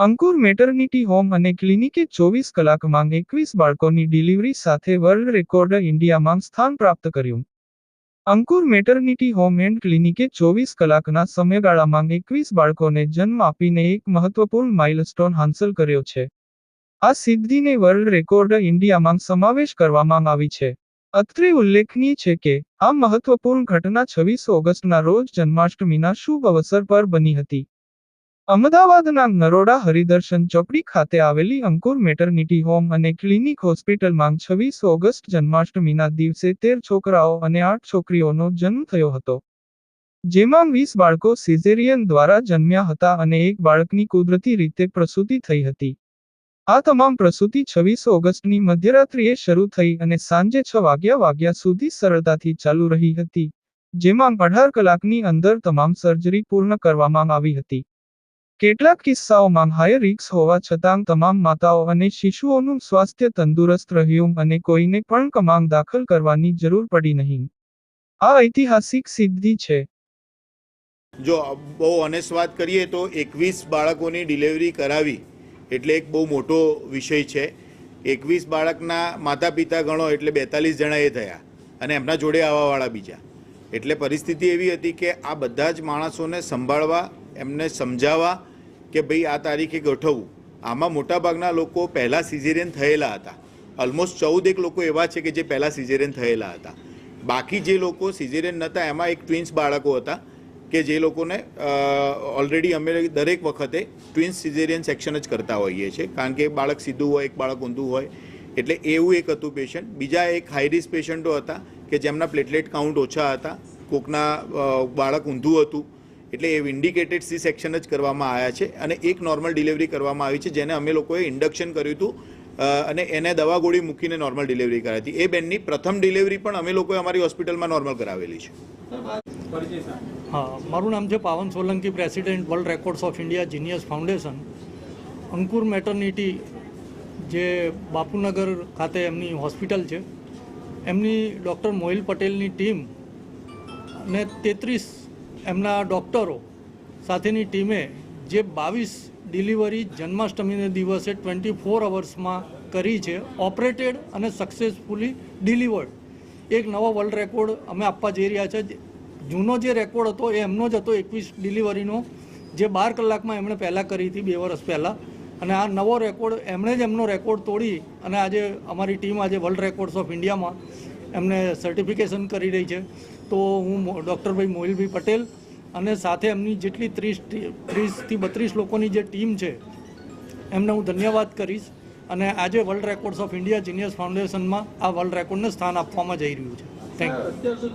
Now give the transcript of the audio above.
અંકુર maternity home અને ક્લિનિકે ચોવીસ કલાકમાં એકવીસ બાળકોની ડિલિવરી સાથે વર્લ્ડ રેકોર્ડ ઇન્ડિયામાં સ્થાન પ્રાપ્ત કર્યું. અંકુર મેટર્નિટી હોમ એન્ડ ક્લિનિકે ચોવીસ કલાકના સમયગાળામાં એકવીસ બાળકોને જન્મ આપીને એક મહત્વપૂર્ણ માઇલસ્ટોન હાંસલ કર્યો છે. આ સિદ્ધિને વર્લ્ડ રેકોર્ડ ઇન્ડિયામાં સમાવેશ કરવામાં આવી છે. અત્રે ઉલ્લેખનીય છે કે, આ મહત્વપૂર્ણ ઘટના છવ્વીસ ઓગસ્ટના રોજ જન્માષ્ટમીના શુભ અવસર પર બની હતી. અમદાવાદના નરોડા હરિદર્શન ચોકડી ખાતે આવેલી અંકુર મેટરનિટી હોમ અને ક્લિનિક હોસ્પિટલમાં છવ્વીસ ઓગસ્ટ જન્માષ્ટમીના દિવસે તેર છોકરાઓ અને આઠ છોકરીઓનો જન્મ થયો હતો. જેમાં વીસ બાળકો સિઝેરિયન દ્વારા જન્મ્યા હતા અને એક બાળકની કુદરતી રીતે પ્રસૂતિ થઈ હતી. આ તમામ પ્રસૂતિ છવ્વીસ ઓગસ્ટની મધ્યરાત્રિએ શરૂ થઈ અને સાંજે છ વાગ્યા વાગ્યા સુધી સરળતાથી ચાલુ રહી હતી, જેમાં અઢાર કલાકની અંદર તમામ સર્જરી પૂર્ણ કરવામાં આવી હતી. કેટલાક કિસ્સાઓમાં હાઈ રિક્સ હોવા છતાં તમામ માતાઓ અને શિશુઓનું સ્વાસ્થ્ય તંદુરસ્ત રહ્યું અને કોઈને પણ કમાંગ દાખલ કરવાની જરૂર પડી નહીં. આ ઐતિહાસિક સિદ્ધિ છે. જો બહુ ઓનેસ્ટ વાત કરીએ તો એકવીસ બાળકોની ડિલિવરી કરાવી એટલે એક બહુ મોટો વિષય છે. એકવીસ બાળકના માતા પિતા ગણો એટલે બેતાલીસ જણા એ થયા અને એમના જોડે આવવાવાળા બીજા. એટલે પરિસ્થિતિ એવી હતી કે આ બધા જ માણસોને સંભાળવા, એમને સમજાવવા કે ભાઈ આ તારીખે ગોઠવવું આમાં મોટાભાગના લોકો પહેલાં સિઝેરિયન થયેલા હતા. ઓલમોસ્ટ ચૌદ એક લોકો એવા છે કે જે પહેલાં સિઝેરિયન થયેલા હતા. બાકી જે લોકો સિઝેરિયન નહોતા એમાં એક ટ્વિન્સ બાળકો હતા કે જે લોકોને ઓલરેડી અમે દરેક વખતે ટ્વિન્સ સિઝેરિયન સેક્શન જ કરતા હોઈએ છીએ. કારણ કે એક બાળક સીધું હોય, એક બાળક ઊંધું હોય. એટલે એવું એક હતું પેશન્ટ બીજા એક હાઈ રિસ્ક પેશન્ટો હતા કે જેમના પ્લેટલેટ કાઉન્ટ ઓછા હતા. કોકના બાળક ઊંધું હતું. એટલે એ ઇન્ડિકેટેડ સી સેક્શન જ કરવામાં આવ્યા છે અને એક નોર્મલ ડિલિવરી કરવામાં આવી છે જેને અમે લોકોએ ઇન્ડક્શન કર્યું હતું અને એને દવા ગોળી મૂકીને નોર્મલ ડિલિવરી કરાવી હતી. એ બેનની પ્રથમ ડિલિવરી પણ અમે લોકોએ અમારી હોસ્પિટલમાં નોર્મલ કરાવેલી છે. હા, મારું નામ છે Pawan Solanki president world records of India genius foundation Ankur maternity જે બાપુનગર ખાતે એમની હોસ્પિટલ છે, એમની ડૉક્ટર મોહિલ પટેલની ટીમ અને તેત્રીસ એમના ડૉક્ટરો સાથેની ટીમે જે બાવીસ ડિલિવરી જન્માષ્ટમીના દિવસે ટ્વેન્ટી ફોર અવર્સમાં કરી છે, ઓપરેટેડ અને સક્સેસફુલી ડિલિવર્ડ એક નવો વર્લ્ડ રેકોર્ડ અમે આપવા જઈ રહ્યા છે. જૂનો જે રેકોર્ડ હતો એ એમનો જ હતો એકવીસ ડિલિવરીનો, જે બાર કલાકમાં એમણે પહેલાં કરી હતી બે વર્ષ પહેલાં. અને આ નવો રેકોર્ડ એમણે જ એમનો રેકોર્ડ તોડી અને આજે અમારી ટીમ આજે વર્લ્ડ રેકોર્ડ્સ ઓફ ઇન્ડિયામાં એમને સર્ટિફિકેશન કરી રહી છે. તો હું ડૉક્ટરભાઈ મોહિલભાઈ પટેલ અને સાથે એમની જેટલી ત્રીસ ત્રીસથી બત્રીસ લોકોની જે ટીમ છે, એમને હું ધન્યવાદ કરીશ. અને આજે world records of India genius ફાઉન્ડેશનમાં આ વર્લ્ડ રેકોર્ડને સ્થાન આપવામાં જઈ રહ્યું છે. Thank you